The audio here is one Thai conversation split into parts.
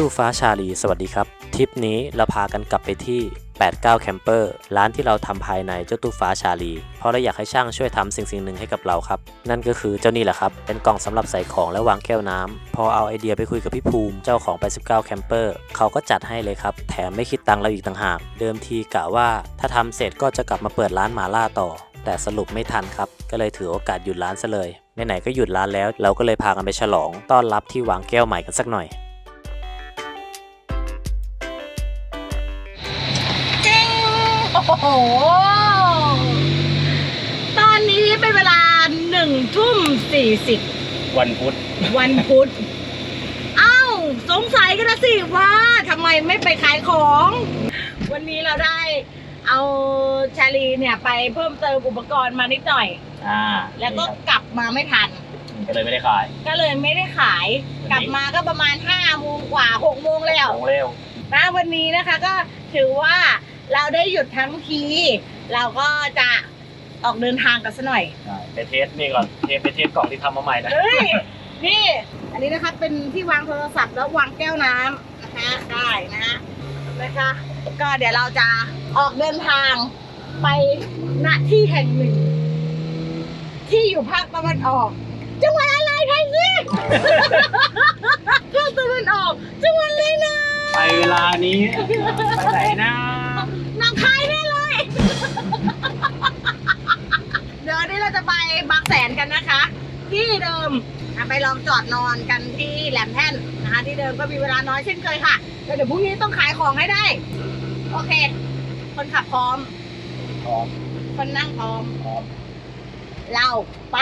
ตู้ฟ้าชาลีสวัสดีครับ ทริปนี้เราพากันกลับไปที่ 89แคมเปอร์ร้านที่เราทำภายในเจ้าตู้ฟ้าชาลี เพราะเราอยากให้ช่างช่วยทำสิ่งสิ่งหนึ่งให้กับเราครับ นั่นก็คือเจ้านี่แหละครับ เป็นกล่องสำหรับใส่ของและวางแก้วน้ำ พอเอาไอเดียไปคุยกับพี่ภูมิเจ้าของ 89แคมเปอร์เขาก็จัดให้เลยครับ แถมไม่คิดตังค์เราอีกต่างหาก เดิมทีกะว่า ถ้าทำเสร็จก็จะกลับมาเปิดร้านหมาล่าต่อ แต่สรุปไม่ทันครับ ก็เลยถือโอกาสหยุดร้านซะเลยไหนๆก็หยุดร้านแล้ว เราก็เลยพากันไปฉลอง ต้อนรับที่วางแก้วใหม่กันสักหน่อย โอ้โห ตอนนี้เป็นเวลาหนึ่งทุ่มสี่สิบวันพุธวันพุธ เอ้า สงสัยกันนะสิว่าทำไมไม่ไปขายของ วันนี้เราได้เอาชาลีเนี่ยไปเพิ่มเติมอุปกรณ์มานิดหน่อย อ่าแล้วก็กลับมาไม่ทัน ก็เลยไม่ได้ขายก็เลยไม่ได้ขาย กลับมาก็ประมาณห้าโมงกว่าหกโมงแล้ว ของเร็ว นะวันนี้นะคะก็ถือว่า เราได้หยุดทั้งที เราก็จะออกเดินทางกันซะหน่อยไปเทสนี่ก่อน เทสไปเทสกล่องที่ทำมาใหม่นะ เฮ้ย นี่ อันนี้นะคะเป็นที่วางโทรศัพท์แล้ววางแก้วน้ำนะคะได้นะนะคะ ก็เดี๋ยวเราจะออกเดินทางไปณที่แห่งหนึ่ง ที่อยู่ภาคตะวันออก จังหวัดอะไรไทยสิภาคตะวันออก จังหวัดอะไรนะ ไปเวลานี้ไปไหนนะหน้องคายแน่เลย เดี๋ยววันนี้เราจะไปบางแสนกันนะคะ ที่เดิมอะไปลองจอดนอนกันที่แหลมแท่นนะคะที่เดิมก็มีเวลาน้อยเช่นเคยค่ะแล้วเดี๋ยวพรุ่งนี้ต้องขายของให้ได้ โอเค คนขับพร้อม พร้อม คนนั่งพร้อม พร้อม เราไป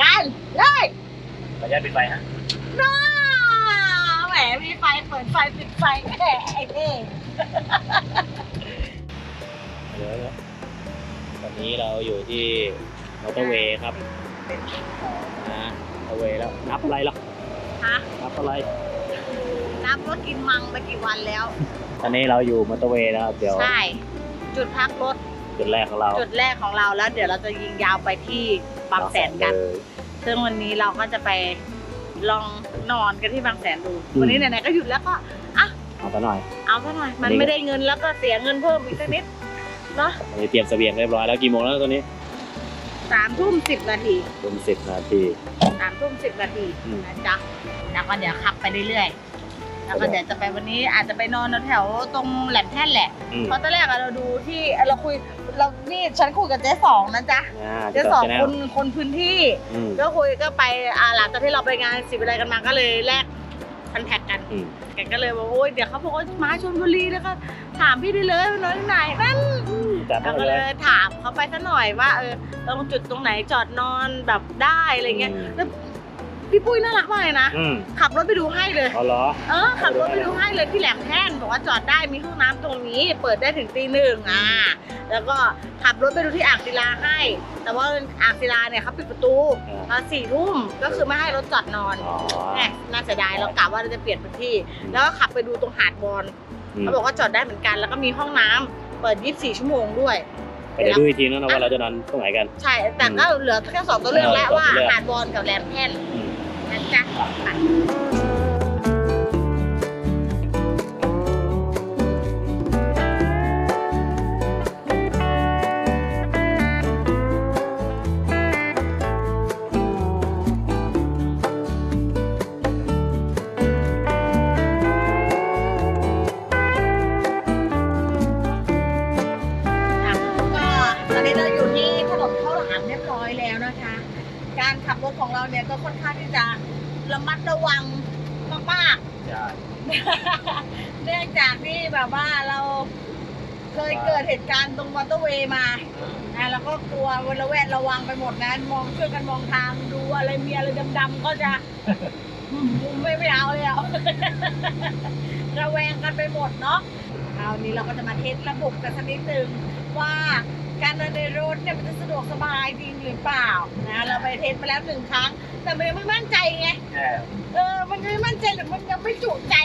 กันเลยขออนุญาตปิดไฟฮะน้าแหมมีไฟเปิดไฟปิดไฟแหมไอ้เท่เดี๋ยวตอนนี้เราอยู่ที่มอเตอร์เวย์ครับนะมอเตอร์เวย์แล้ว นับอะไรล่ะฮะนับอะไร นับว่ากินมังไปกี่วันแล้ว ตอนนี้เราอยู่มอเตอร์เวย์นะครับ เดี๋ยว ใช่ จุดพักรถ จุดแรกของเรา จุดแรกของเราแล้ว เดี๋ยวเราจะยิงยาวไปที่บางแสนกันเลยซึ่งวันนี้เราก็จะไป ลองนอนกันที่บางแสนดูอืมวันนี้ไหนๆก็หยุดแล้วก็อะเอาซะหน่อย เอาซะหน่อย มันนี่ก็ไม่ได้เงินแล้วก็เสียเงินเพิ่มอีกสักนิดเนาะอันนี้เตรียมเสบียงเรียบร้อยแล้วกี่โมงแล้วตอนนี้สามทุ่มสิบนาทีทุ่มสิบนาทีสามทุ่มสิบนาทีอืมนะจ๊ะแล้วก็เดี๋ยวขับไปเรื่อยๆ แล้วก็เดี๋ยวจะไปวันนี้อาจจะไปนอนแถวๆตรงแหลมแท่นแหละ อืมเพราะตอนแรกอะเราดูที่เราคุยเรานี่ฉันคุยกับเจ๊สองนะจ๊ะอ่าเจ๊สองแนคนคนพื้นที่ อืม ก็คุยก็ไปอ่าหลังจากที่เราไปงานสิบอะไรกันมาก็เลยแลกคอนแทคกันอืม แกก็เลยบอกโอ้ยเดี๋ยวเขาบอกว่ามาชลบุรีแล้วก็ถามพี่ได้เลยว่านอนที่ไหนนั่นจัดแล้วให้ก็เลเลยยถามเขาไปซะหน่อยว่าเออตรงจุดตรงไหนจอดนอนแบบได้อะไรเงี้ย อืม แล้ว พี่ปุ้ยน่ารักมากเลยนะ อืมขับรถไปดูให้เลย เอาเหรอ เออขับรถไปดูให้เลยที่แหลมแท่นบอกว่าจอดได้มีห้องน้ำตรงนี้ เปิดได้ถึงตีหนึ่งอ่าแล้วก็ขับรถไปดูที่อ่างศิลาให้ แต่ว่าอ่างศิลาเนี่ยเขาปิดประตูอ่า ตอนสี่ทุ่มก็คือไม่ให้รถจอดนอนอ๋อแหมน่าเสียดายเรากะว่าเราจะเปลี่ยนพื้นที่ แล้วก็ขับไปดูตรงหาดบอลอืมเขาบอกว่าจอดได้เหมือนกัน แล้วก็มีห้องน้ำเปิด 24 ชั่วโมงด้วยไปเดี๋ยวดูอีกทีนะนะว่าเราจะนอนตรงไหนกัน ใช่แต่ก็เหลือแค่สองตัวเลือกแล้วเออว่าสองตัวเลือก หาดบอลกับแหลมแท่น อืม นะจ๊ะไปก็ตอนนี้เราอยู่ที่ถนนข้าวหลามเรียบร้อยแล้วนะคะ การขับรถของเราเนี่ยก็ค่อนข้างที่จะระมัดระวังมากๆใช่เนื่องจากที่แบบว่าเราเคยเกิดเหตุการณ์ตรงมอเตอร์เวย์มานะแล้วก็กลัววันละแวดระวังไปหมดนะมองช่วยกันมองทางดูอะไรมีอะไรดำๆก็จะอืมไม่ไม่เอาเลยอะระแวงกันไปหมดเนาะคราวนี้เราก็จะมาเทสระบบกันสักนิดนึงว่า การเดินในรถเนี่ยมันจะสะดวกสบายจริงหรือเปล่านะเราไปเทสมาแล้วหนึ่งครั้ง แต่มันยังไม่มั่นใจไงแค่เออมันยังไม่มั่นใจหรือมันยังไม่จุใจ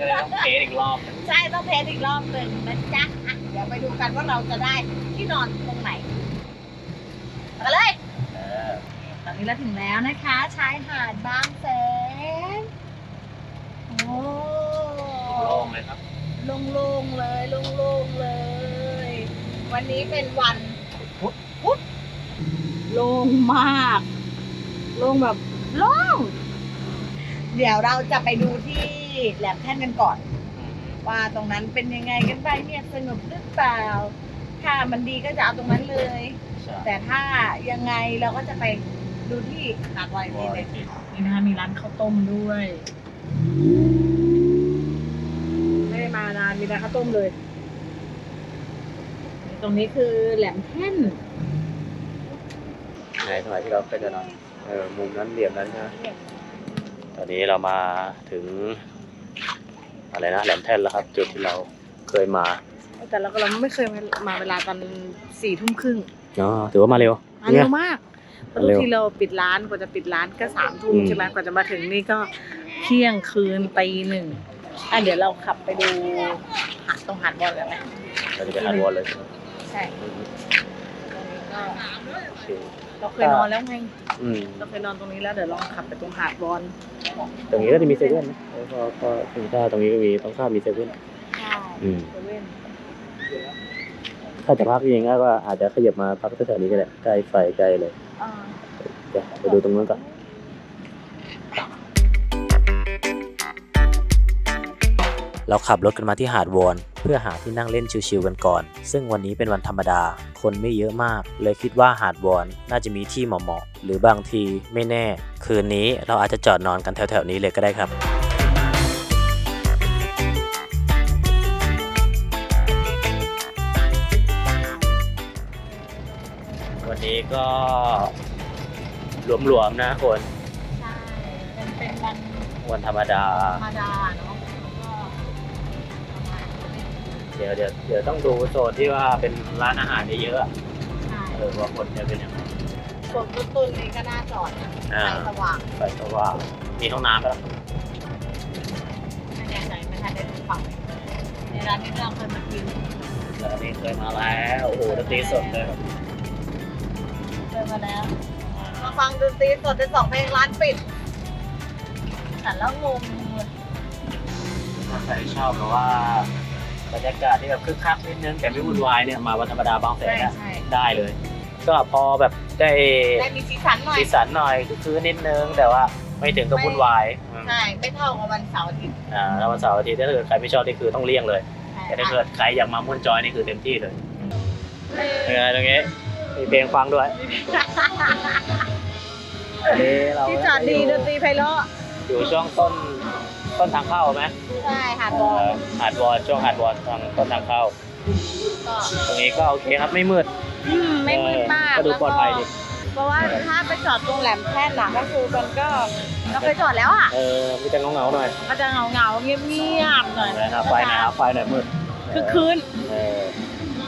ก็เลยต้องเทสอีกรอบใช่ต้องเทสอีกรอบหนึ่งนะจ๊ะอะเดี๋ยวไปดูกันว่าเราจะได้ที่นอนตรงไหนไปกันเลยเออตอนนี้เราถึงแล้วนะคะชายหาดบางแสนโอ้โล่งเลยครับโล่งๆเลยโล่งๆเลย วันนี้เป็นวันพุธพุธโล่งมาก โล่งแบบโล่ง เดี๋ยวเราจะไปดูที่แหลมแท่นกันก่อน ว่าตรงนั้นเป็นยังไงกันบ้างเนี่ยสนุกหรือเปล่า ถ้ามันดีก็จะเอาตรงนั้นเลย แต่ถ้ายังไงเราก็จะไปดูที่หาดวายนี่เลยนี่นะคะมีร้านข้าวต้มด้วย ไม่ได้มานานมีร้านข้าวต้มเลย ตรงนี้คือแหลมแท่นในสมัยที่เราเคยจะนอนเออมุมนั้นเหลี่ยมนั้นใช่ไหมตอนนี้เรามาถึง อะไรนะแหลมแท่นแล้วครับ จุดที่เราเคยมาแต่เราก็เราไม่เคยมาเวลาตอนสี่ทุ่มครึ่งอ๋อถือว่ามาเร็วมาเร็วมากเพราะทุเร็กวทีเราปิดร้านกว่าจะปิดร้านก็สามทุ่มอืมใช่ไหมกว่าจะมาถึงนี่ก็เที่ยงคืนตีหนึ่งอะเดี๋ยวเราขับไปดูหาดตรงหาดบอลกันไหมเราจะไปหาดวอลเลย ใช่ไหมใช่ตรงนี้ก็โอเคเราเคยนอนแล้วไง อืมเราเคยนอนตรงนี้แล้วเดี๋ยวลองขับไปตรงหาดบอลตรงนี้ก็จะมีเซเว่นนะเออพอพอถึงถ้าตรงนี้ก็มีต้องข้ามมีเซเว่น ใช่อืม เซเว่นถ้าจะพักเองก็อาจจะขยับมาพักแถวๆนี้ก็ได้ใกล้ไฟใกล้เลยอ่า เดี๋ยวไปดูตรงนั้นก่อน เราขับรถกันมาที่หาดวอนเพื่อหาที่นั่งเล่นชิวๆกันก่อน ซึ่งวันนี้เป็นวันธรรมดา คนไม่เยอะมาก เลยคิดว่าหาดวอนน่าจะมีที่เหมาะๆหรือบางทีไม่แน่ คืนนี้เราอาจจะจอดนอนกันแถวๆนี้เลยก็ได้ครับวันนี้ก็หลวมๆนะคน ใช่เป็นเป็นวันวันธรรมดาธรรมดาเนาะ ดี๋ยวเดี๋ยวเดี๋ยวต้องดูโซนที่ว่าเป็นร้านอาหารเยอะๆอะใช่เออว่าคนจะเป็นยังไงส่วนต้นตุนนี้ก็น่าจอดนะอ่าไฟสว่างไฟสว่างมีห้องน้ำปะล่ะไม่แน่ใจไม่ทันได้ดูฝั่งในร้านที่เราเคยมากินแล้วนี่เคยมาแล้วโอ้โหดนตรีสดเลยแบบเคยมาแล้ว มาฟังดนตรีสดเป็นสองเพลงร้านปิดฉันแล้วงงเลย ถ้าใครชอบแบบว่า บรรยากาศที่แบบคึกคักนิดนึงแต่ไม่วุ่นวายเนี่ยมาวันธรรมดาบางแสใช่นอะใช่ ได้เลย ก็พอแบบได้ได้มีสีสันหน่อย สีสันหน่อยคือนิดนึงแต่ว่าไม่ถึงกับวุ่นวายอืมใช่ ไม่เท่ากับวันเสาร์อาทิตย์อ่าแล้ววันเสาร์อาทิตย์ถ้าเกิดใครไม่ชอบนี่คือต้องเลี่ยงเลย ใช่แต่ถ้าเกิดใครอยากมาม่วนจอยนี่คือเต็มที่เลยเป็นไงตรงนี้มีเพลงฟังด้วยอันนี้เราที่จอดดีดนตรีไพเราะอยู่ช่วงต้น ต้นทางเข้าไหมใช่หาดบเอ่อลอหาดวอนช่วงหาดวอนทางต้นทางเข้า ก็ตรงนี้ก็โอเคครับไม่มืดอืมไม่มืดมากเออก็ดูปลอดภัยดิเพราะว่าถ้าไปจอดตรงแหลมแท่นน่ะก็คือมันก็เราเคยจอดแล้วอะเออมีแต่เงาๆหน่อยก็จะเงาเงาๆเงียบเงียบๆหน่อยนะครับไฟหน่อยครับไฟหน่อยมืดคือคืนเออ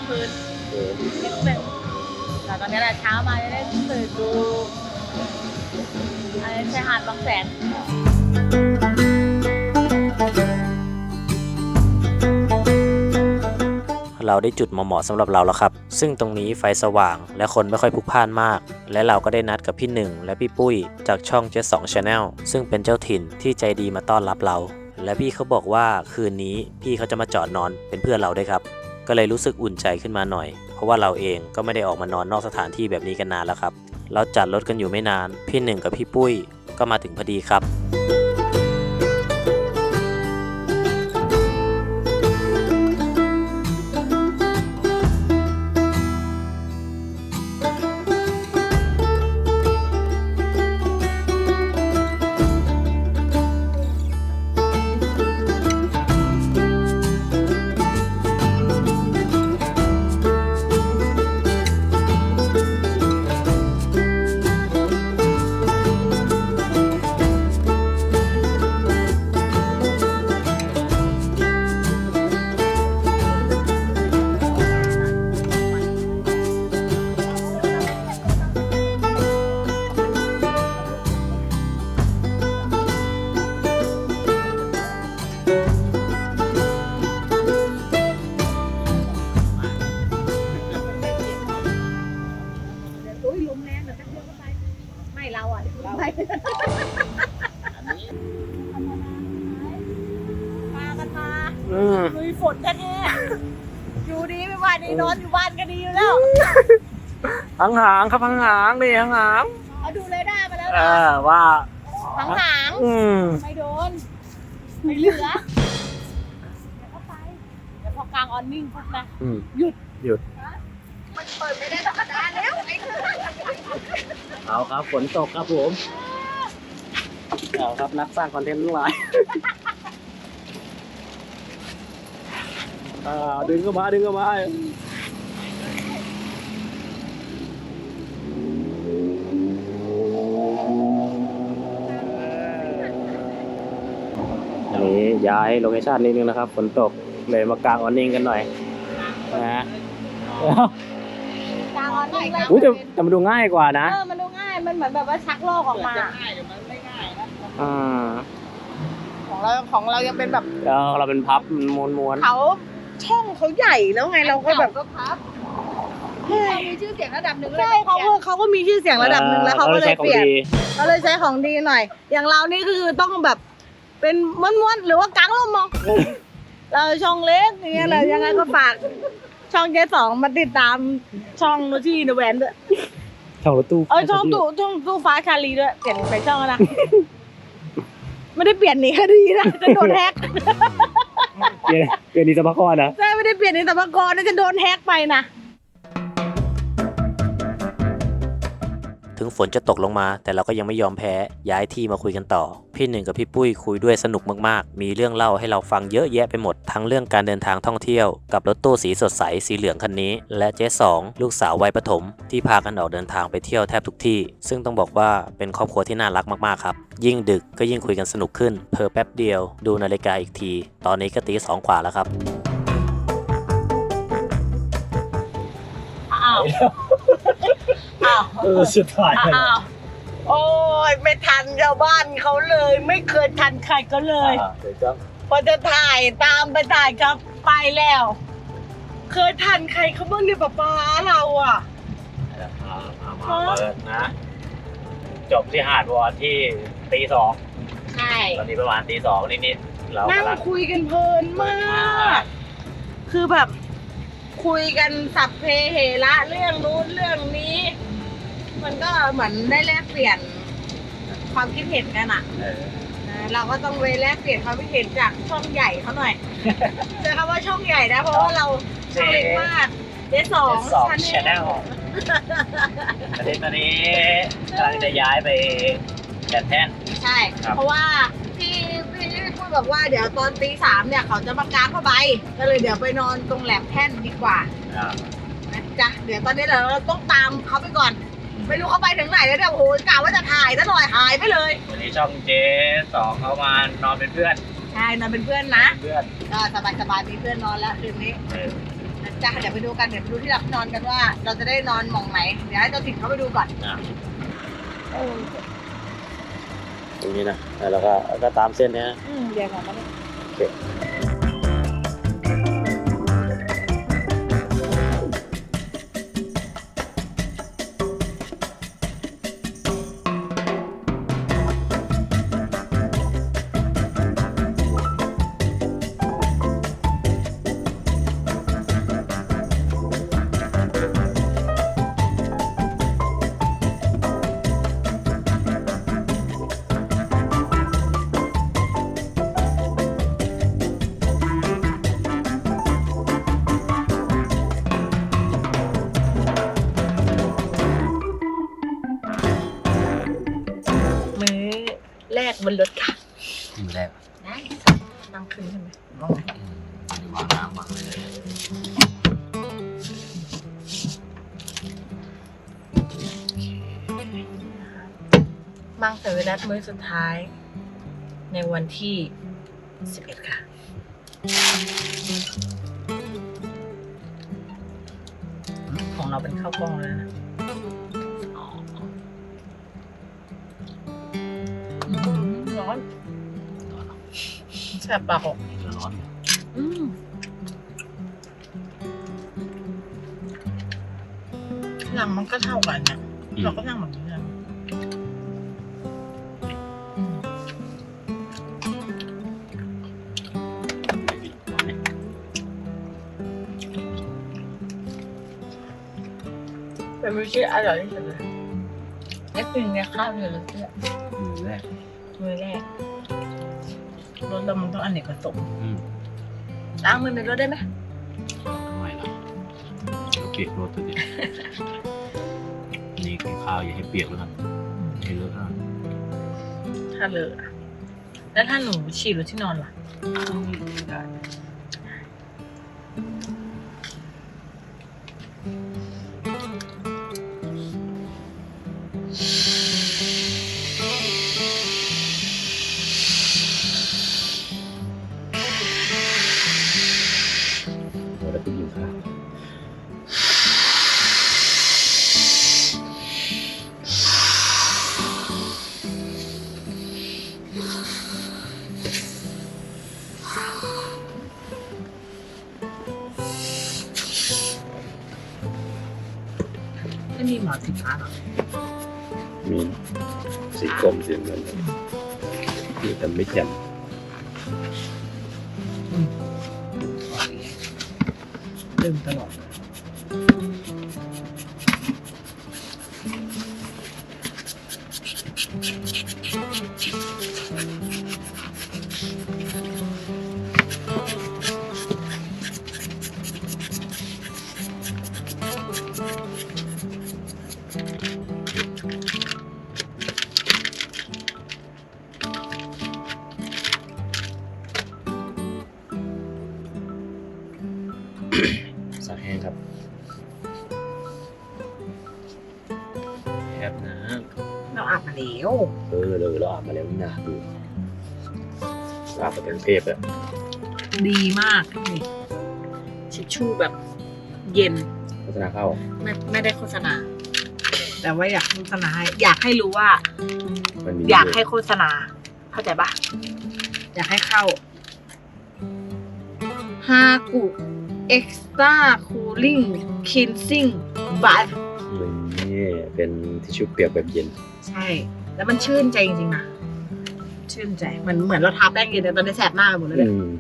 คืนเออนิดนึงแต่ตอนนี้แหละเช้ามาจะได้ตื่นดูอะไรชายหาดบางแสน เราได้จุดเหมาะๆสำหรับเราแล้วครับ ซึ่งตรงนี้ไฟสว่างและคนไม่ค่อยพลุกพล่านมาก และเราก็ได้นัดกับพี่หนึ่งและพี่ปุ้ยจากช่องเจ็ดสองชาแนลซึ่งเป็นเจ้าถิ่นที่ใจดีมาต้อนรับเรา และพี่เขาบอกว่าคืนนี้พี่เขาจะมาจอดนอนเป็นเพื่อนเราด้วยครับ ก็เลยรู้สึกอุ่นใจขึ้นมาหน่อย เพราะว่าเราเองก็ไม่ได้ออกมานอนนอกสถานที่แบบนี้กันนานแล้วครับ เราจัดรถกันอยู่ไม่นาน พี่หนึ่งกับพี่ปุ้ยก็มาถึงพอดีครับ ฝนแท้ๆอยู่ดีไม่ว่าดีนอนอยู่บ้านก็ดีอยู่แล้วหางหางๆครับหางหางๆนี่หางหางเอาดูเรดาร์มาแล้วๆเอนะอว่าหางหางอืมๆไม่โดน ไม่เหลือเดี๋ยวก็ไปเดี๋ยวพอกลางออนนิ่งปุ๊บนะอืมหยุดหยุดมันเปิดไม่ได้ธรรมดาแล้วไอ้เอาครับฝนตกครับผมเอาครับนักสร้างคอนเทนต์ทั้งหลาย อ่าดึงเข้ามาดึงเข้ามาอันนี้ย้ายโลเคชั่นนิดนึงนะครับฝนตกเลยมากางออนนิ่งกันหน่อยนะฮะกลางออนนิ่งแล้วอุ้ยแต่แต่มันดูง่ายกว่านะเออมันดูง่ายมันเหมือนแบบว่าชักโลกออกมาอ่าของเราของเรายังเป็นแบบแล้วเราเป็นพับม้วนม้วนๆเขา ช่องเขาใหญ่แล้วไงเราก็แบบก็พับมีชื่อเสียงระดับหนึ่งใช่เขาก็เขาก็มีชื่อเสียงระดับหนึ่งแล้วเขาก็เลยใช้ของเปลี่ยนดีเขาเลยใช้ของดีหน่อย อย่างเรานี่คือต้องแบบเป็นม้วนๆหรือว่ากางลมมองเราช่องเล็กอย่างเงี้ยแหละยังไงก็ฝากช่องเจสองมาติดตามช่องนูชี่นแวนด้วยช่องรถตู้เออช่องตู้ช่องตู้ฟ้าชาลีด้วยเปลี่ยนไปช่องแล้วนะไม่ได้เปลี่ยนหนีคดีนะจะโดนแฮก เปลี่ยนเปลี่ยนดีสปาคอนะ ใช่ไม่ได้เปลี่ยนหนีแต่ปกรนะจะโดนแฮกไปนะ ถึงฝนจะตกลงมา แต่เราก็ยังไม่ยอมแพ้ย้ายที่มาคุยกันต่อ พี่หนึ่งกับพี่ปุ้ยคุยด้วยสนุกมากๆ มีเรื่องเล่าให้เราฟังเยอะแยะไปหมด ทั้งเรื่องการเดินทางท่องเที่ยว กับรถตู้สีสดใสสีเหลืองคันนี้ และเจ๊สองลูกสาววัยประถม ที่พากันออกเดินทางไปเที่ยวแทบทุกที่ ซึ่งต้องบอกว่าเป็นครอบครัวที่น่ารักมากๆครับยิ่งดึกก็ยิ่งคุยกันสนุกขึ้นเพอแป๊บเดียว ดูนาฬิกาอีกที ตอนนี้ก็ตีสองกว่าแล้วครับ อ้าวาว เออสุดท้ายอ้าวโอ้ยไม่ทันชาวบ้านเขาเลย ไม่เคยทันใครก็เลยเดี๋ยวจ้าพอจะถ่ายตามไปถ่ายครับไปแล้ว เคยทันใครเขาบ้างเนี่ยป้าป้าเราอะมาเปิดนะ จบที่หาดวอนที่ตีสองใช่ ตอนนี้ประมาณตีสองนิดๆเรานั่งกำลัง คุยกันเพลินมาก คือแบบ คุยกันสัพเพเหระเรื่องนู้นเรื่องนี้ มันก็เหมือนได้แลกเปลี่ยนความคิดเห็นกันอะเออนะเราก็ต้องไปแลกเปลี่ยนความคิดเห็นจากช่องใหญ่เขาหน่อยเจอคำว่าช่องใหญ่นะเพราะว่าเราช่องเล็กมากเจสอง สอง Channel ชแนลประเด็นตอนนี้กำลังจะย้ายไปแดนแท่น ใช่ ครับ เพราะว่าพี่พี่พูดบอกว่าเดี๋ยวตอนตีสามเนี่ยเขาจะมากางผ้าใบก็เลยเดี๋ยวไปนอนตรงแหลมแท่นดีกว่าอ่านะจ๊ะเดี๋ยวตอนนี้เราต้องตามเขาไปก่อน ไม่รู้เขาไปถึงไหนแล้วเนี่ยโอ้โหกะว่าจะถ่ายซะหน่อยหายไปเลย วันนี้ช่องเจสองเขามานอนเป็นเพื่อนใช่นอนเป็นเพื่อนนะเพื่อนก็สบายสบายๆมีเพื่อนนอนแล้วคืนนี้เออนะจ๊ะเดี๋ยวไปดูกันเดี๋ยวไปดูที่หลับนอนกันว่า เราจะได้นอนหม่องไหนเดี๋ยวให้เจ้าถิ่นเขาไปดูก่อนอะตรงนี้นะแล้วก็ก็ตามเส้นเนี้ยอืมเดี๋ยวก่อนนะมื้ นั่งขึ้นใช่ไหมวางน้ำวางเลยมังสวิรัตมื้อสุดท้าย ในวันที่ 11 ค่ะ ของเราเป็นข้าวกล้องแล้วนะ แซ่บปากออกร้อน อืมหลังมันก็เท่ากันนะเราก็นั่งแบบนี้เลยเป็นวิธีอร่อยที่สุดเลยไอ้กินในข้าวเหนียวเลยเลยมือแรกมือแรก รถเรามันต้องอันเนกประสงค์อืมล้างมือในรถได้ไหมไม่หรอกเดี๋ยวเปียกรถตัวเดียวนี่กินข้าวอย่าให้เปียกแล้วกันให้เลอะนะถ้าเลอะแล้วถ้าหนูฉี่รถที่นอนล่ะได้ ไม่มีหมอนสีฟ้าหรอมีสีกรมสีเงินนี่ทำไม่แจ่ม สักแห้งครับแอบนะเราอาบมาแล้วเออเลยเราอาบมาแล้วนี่นะดูอาบมาเป็นเทพแล้วดีมากนี่ชิชชู่แบบเย็นโฆษณาเข้าไม่ไม่ได้โฆษณา แต่ว่าอยากโฆษณาให้อยากให้รู้ว่ามันมีอยากให้โฆษณา เข้าใจปะอยากให้เข้าฮากุ เอ็กซ์ตร้าคูลิ่งคินซิ่งบัตนี่เป็นทิชชู่เปียกแบบเย็น ใช่ แล้วมันชื่นใจจริงๆนะ ชื่นใจเหมือนเหมือนเราทาแป้งเย็นแต่ตอนนี้แสบหน้าไปหมดเลยเนี่ยอืม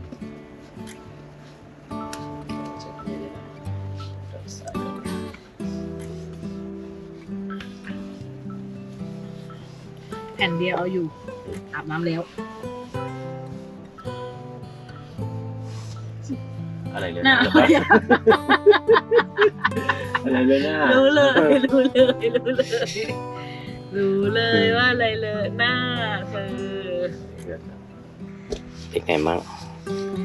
แผ่นเดียวเอาอยู่ อาบน้ำแล้ว อะไรเลยหน้าอะไรเลยหน้ารู้เลยรู้เลยรู้เลยรู้เลยว่าอะไรเลยหน้าเธอเป็นไงมั่ง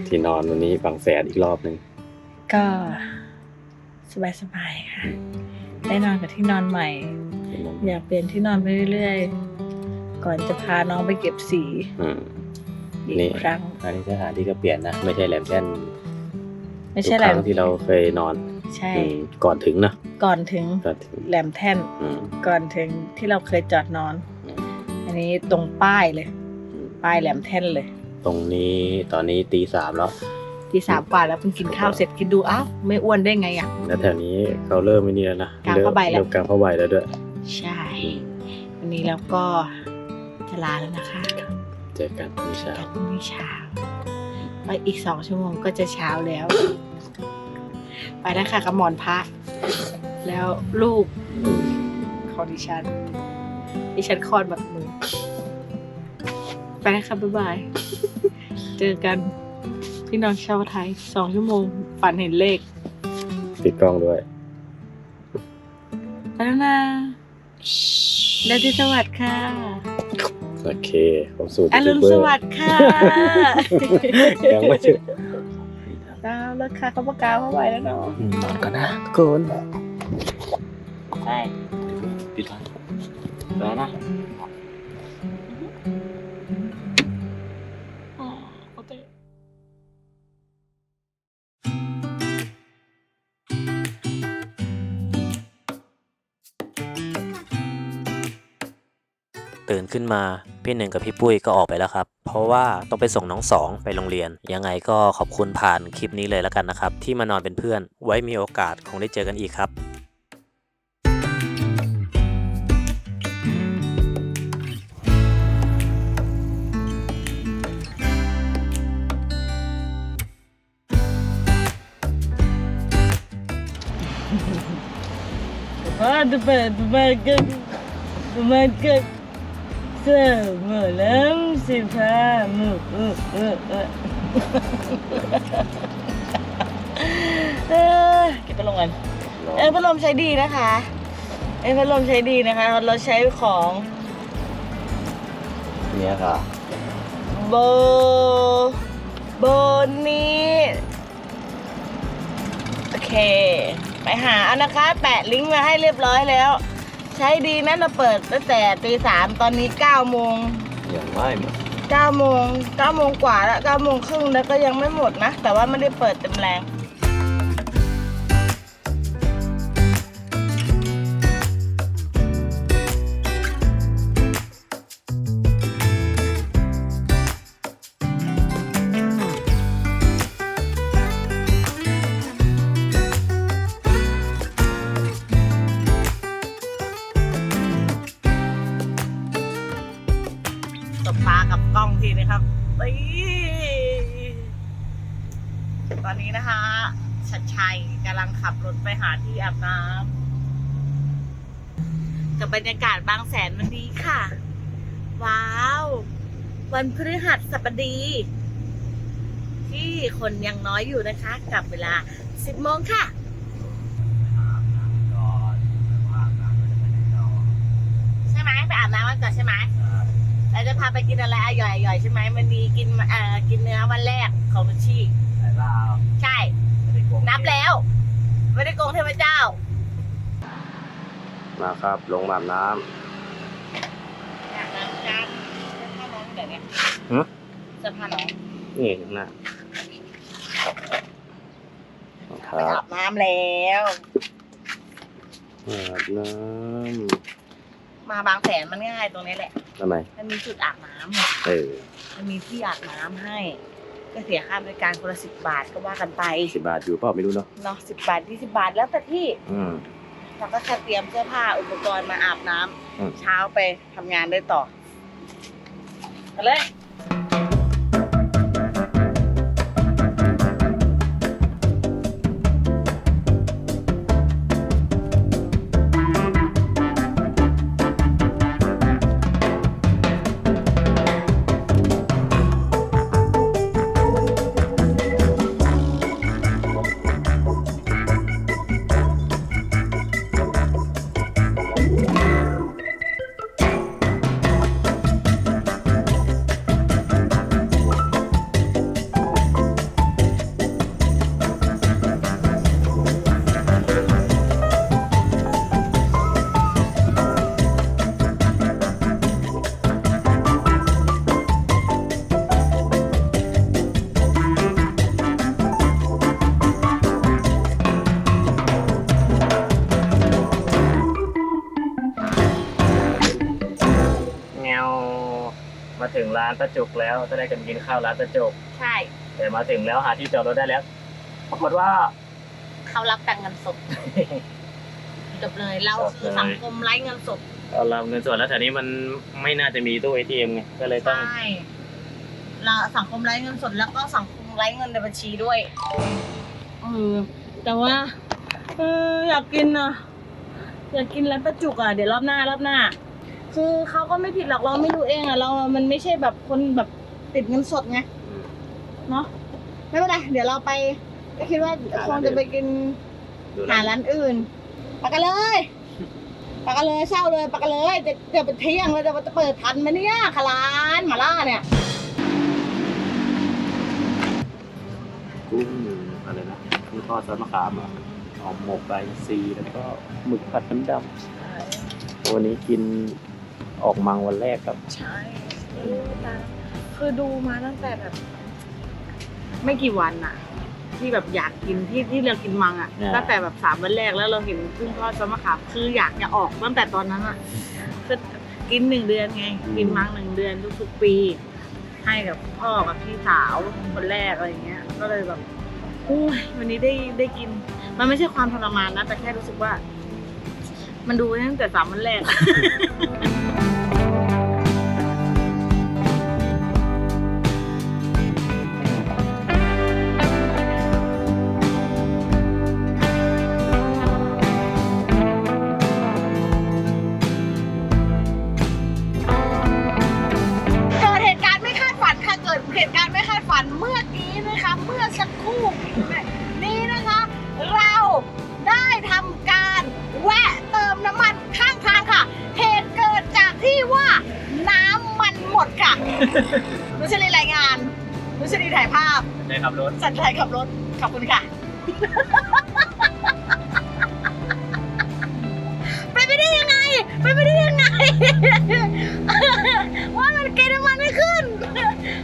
ที่นอนวันนี้ฝังแสนอีกรอบหนึ่งก็สบายๆค่ะ ได้นอนกับที่นอนใหม่เป็นไงอยากเปลี่ยนที่นอนไปเรื่อยๆ ก่อนจะพาน้องไปเก็บสีอืมอีนี่กครั้งอันนี้สถานที่ก็เปลี่ยนนะ ไม่ใช่แหลมแท่น ไม่ทุใช่กแหคลรั้มงที่เราเคยนอนใช่ อืมก่อนถึงนะก่อนถึงก่อนถึงแหลมแท่น อืม ก่อนถึงที่เราเคยจอดนอน อืม อันนี้ตรงป้ายเลย อืมป้ายแหลมแท่นเลย ตรงนี้ตอนนี้ตีสามแล้ว ที่สามกว่าแล้วเพิ่งกินข้าวเสร็จคิดดูอ้าวไม่อ้วนได้ไงอะ แล้วแถวนี้เขาเริ่มไม่นี่แล้วนะกางผ้าใบแล้ว เริ่มกางผ้าใบแล้วด้วยใช่วันนี้เราก็จะลาแล้วนะคะเจอกันมื้อเช้า กันพรุ่งนี้เช้าไปอีกสองชั่วโมงก็จะเช้าแล้ว ไปนะคะกับหมอนพระ แล้วลูกของดิฉัน ดิฉันคลอดแบบมือ ไปนะคะบ๊ายบาย เจอกันพี่น้องชาวไทยสองชั่วโมงฝันเห็นเลขปิดกล้องด้วยไปแล้วนะแล้วที่สวัสดิ์ค่ะ โอเคผมสูตรอรุณยูทูบเบสอร์วัสดิ์ค่ะ ยังไม่ถึง ดาวเลิกค่ะเขาประกาศเขาไหวแล้วเนาะอืมนอนก่อนนะทุกคนใช่ปิดร้านแล้วนะ ตื่นขึ้นมาพี่หนึ่งกับพี่ปุ้ยก็ออกไปแล้วครับ เพราะว่าต้องไปส่งน้องสองไปโรงเรียน ยังไงก็ขอบคุณผ่านคลิปนี้เลยแล้วกันนะครับ ที่มานอนเป็นเพื่อน ไว้มีโอกาสคงได้เจอกันอีกครับเฮ้ว่าจะเปิดประมากันประมากัน เสื้อหมอลำสิผ้ามูเออเออเออเออเก็บพัดลมกันเออพัดลมใช้ดีนะคะเออพัดลมใช้ดีนะคะ เราใช้ของเนี่ยค่ะโบโบนี้โอเค ไปหาเอานะคะ แปะลิงก์มาให้เรียบร้อยแล้ว ใช้ดีนะเราเปิดตั้งแต่ตีสามตอนนี้เก้าโมงอย่างไม่หมดเก้าโมงเก้าโมงกว่าแล้วเก้าโมงครึ่งแล้วก็ยังไม่หมดนะ แต่ว่าไม่ได้เปิดเต็มแรง กับบรรยากาศบางแสนวันนี้ค่ะ ว้าว วันพฤหัสบดี ที่คนยังน้อยอยู่นะคะกับเวลา 10โมงค่ะใช่ไหมไปอาบน้ำกันก่อนใช่ไหมเราจะพาไปกินอะไรอร่อยๆใช่ไหมมันมีกินเอ่อกินเนื้อวันแรกของนุชชีใช่เปล่าใช่นับแล้ว ไม่ได้โกงเทพเจ้า มาครับ ลงอาบน้อยากน้ำกันเสื้อผ้าน้องเดี๋ยวนี้ฮะเสื้อผ้าน้องำนี่ข้างหน้าคไปรัอาบบน้ำแล้ว อาบน้มาบางแสนมันง่ายตรงนี้แหละำทำไมมันมีจุดอาบน้ำไงเออมันมีที่อาบน้ำให้ ก็เสียค่าบริการคนละสิบบาทก็ว่ากันไปสิบบาทอยู่เปล่าไม่รู้เนาะเนาะสิบบาทยี่สิบบาทแล้วแต่ที่ อืม เราก็แค่เตรียมเสื้อผ้าอุปกรณ์มาอาบน้ำอืม เช้าไปทำงานได้ต่อไปเลย ร้านตะจุกแล้วจะได้กันกินข้าวร้านตะจุกใช่ แต่มาถึงแล้วหาที่จอดรถได้แล้วปรากฏว่า เขารับแต่งเงินสดจบเลยเราคือสังคมไร้เงินสดเรารับเงินส่วนแล้วแถวนี้มันไม่น่าจะมีตู้ ATM ไงก็เลยต้องใช่เราสังคมไร้เงินสดแล้วก็สังคมไร้เงินในบัญชีด้วยเออแต่ว่าเอออยากกินอะอยากกินร้านประจุกอะเดี๋ยวรอบหน้ารอบหน้า คือเขาก็ไม่ผิดหรอกเราไม่รู้เองอะเรามันไม่ใช่แบบคนแบบติดเงินสดไงเนาะไม่เป็นไรเดี๋ยวเราไปก็คิดว่าคงจะไปกินดูหาร้านอื่นไปกันเลยไปกันเลยเช่าเลยไปกันเลยจะจะไปเที่ยงเลยจะจะเปิดทันไหมเนี่ยคาร้านหมาล่าเนี่ยกุ้งอะไรนะกุ้งทอดซอสมะขามเหรอะหอมหมกใบซีแล้วก็หมึกผัดน้ำดำวันนี้กิน ออกมังวันแรกครับ ใช่คือดูมาตั้งแต่แบบ ไม่กี่วันอะที่แบบอยากกินที่ที่เรากินมังอะอ่า ตั้งแต่แบบสามวันแรกแล้วเราเห็นกุ้งทอดซอสมะขามคืออยากจะออกตั้งแต่ตอนนั้นอะคือกินหนึ่งเดือนไง กินมังหนึ่งเดือนทุกๆปี ให้กับพ่อกับพี่สาวคนแรกอะไรอย่างเงี้ย ก็เลยแบบอุ้ยวันนี้ได้ได้กิน มันไม่ใช่ความทรมานนะแต่แค่รู้สึกว่า มันดูตั้งแต่สามวันแรก ขับรถขอบคุณค่ะ ไปไม่ได้ยังไง ไปไม่ได้ยังไง ว่ามันเกณฑ์น้ำมันไม่ขึ้น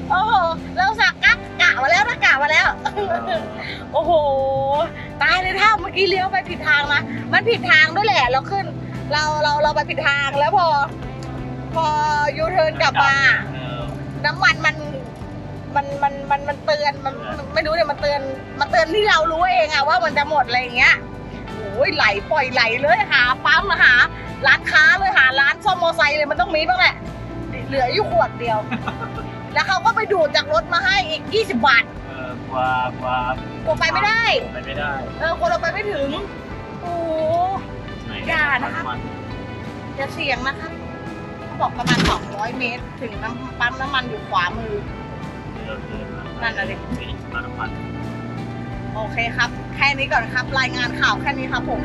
โอ้โห เราสักกักกะมาแล้วนะกะมาแล้ว โอ้โห ตายเลยถ้าเมื่อกี้เลี้ยวไปผิดทางนะ มันผิดทางด้วยแหละเราขึ้น เราเราเราไปผิดทางแล้วพอ พอยูเทิร์นกลับมาเออน้ำมันมันมันมันมันมันเตือนมันมัน ไม่รู้เนี่ยมันเตือนมันเตือนที่เรารู้เองอะว่ามันจะหมดอะไรอย่างเงี้ยโอ้ยไหลปล่อยไหลเลยหาปั๊มหา ร้านค้าเลยหาร้านซ่อมมอไซค์เลยมันต้องมีบ้างแหละเหลืออยู่ขวดเดียว แล้วเขาก็ไปดูดจากรถมาให้อีก 20 บาทเออกว่ากว่ากลัวไปไม่ได้ไปไม่ได้เออกลัวเราไปไม่ถึงโอ้โหไหนอย่านะครับมัจะเสี่ยงนะครับเขาบอกประมาณ 200 เมตร ถึงน้ำปั๊มน้ำมันอยู่ขวามือเดินเดินมานั่นน่ะดินี่ มาน้ำมัน โอเคครับ แค่นี้ก่อนครับ รายงานข่าวแค่นี้ครับผม